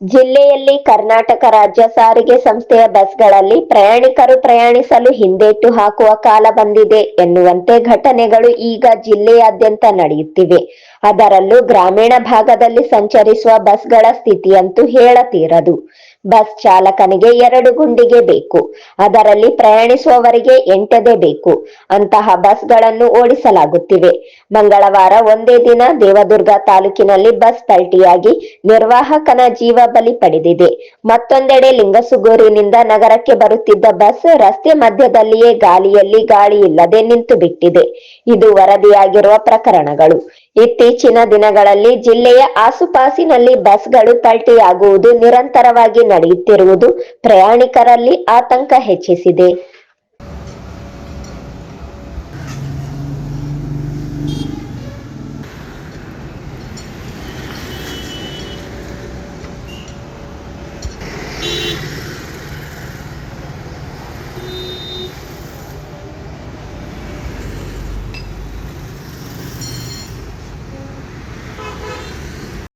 ಜಿಲ್ಲೆಯಲ್ಲಿ ಕರ್ನಾಟಕ ರಾಜ್ಯ ಸಾರಿಗೆ ಸಂಸ್ಥೆಯ ಬಸ್ಗಳಲ್ಲಿ ಪ್ರಯಾಣಿಕರು ಪ್ರಯಾಣಿಸಲು ಹಿಂದೇಟು ಹಾಕುವ ಕಾಲ ಬಂದಿದೆ ಎನ್ನುವಂತೆ ಘಟನೆಗಳು ಈಗ ಜಿಲ್ಲೆಯಾದ್ಯಂತ ನಡೆಯುತ್ತಿವೆ. ಅದರಲ್ಲೂ ಗ್ರಾಮೀಣ ಭಾಗದಲ್ಲಿ ಸಂಚರಿಸುವ ಬಸ್ಗಳ ಸ್ಥಿತಿಯಂತೂ ಹೇಳತೀರದು. ಬಸ್ ಚಾಲಕನಿಗೆ ಎರಡು ಗುಂಡಿಗೆ ಬೇಕು, ಅದರಲ್ಲಿ ಪ್ರಯಾಣಿಸುವವರಿಗೆ ಎಂಟದೆ ಬೇಕು. ಅಂತಹ ಬಸ್ಗಳನ್ನು ಓಡಿಸಲಾಗುತ್ತಿವೆ. ಮಂಗಳವಾರ ಒಂದೇ ದಿನ ದೇವದುರ್ಗ ತಾಲೂಕಿನಲ್ಲಿ ಬಸ್ ಪಲ್ಟಿಯಾಗಿ ನಿರ್ವಾಹಕನ ಜೀವ ಬಲಿ ಪಡೆದಿದೆ. ಮತ್ತೊಂದೆಡೆ ಲಿಂಗಸುಗೂರಿನಿಂದ ನಗರಕ್ಕೆ ಬರುತ್ತಿದ್ದ ಬಸ್ ರಸ್ತೆ ಮಧ್ಯದಲ್ಲಿಯೇ ಗಾಳಿಯಲ್ಲಿ ಗಾಳಿ ಇಲ್ಲದೆ ನಿಂತು ಬಿಟ್ಟಿದೆ ಇದು ವರದಿಯಾಗಿರುವ ಪ್ರಕರಣಗಳು. ಇತ್ತೀಚಿನ ದಿನಗಳಲ್ಲಿ ಜಿಲ್ಲೆಯ ಆಸುಪಾಸಿನಲ್ಲಿ ಬಸ್ಗಳು ಪಲ್ಟಿಯಾಗುವುದು ನಿರಂತರವಾಗಿ ನಡೆಯುತ್ತಿರುವುದು ಪ್ರಯಾಣಿಕರಲ್ಲಿ ಆತಂಕ ಹೆಚ್ಚಿಸಿದೆ.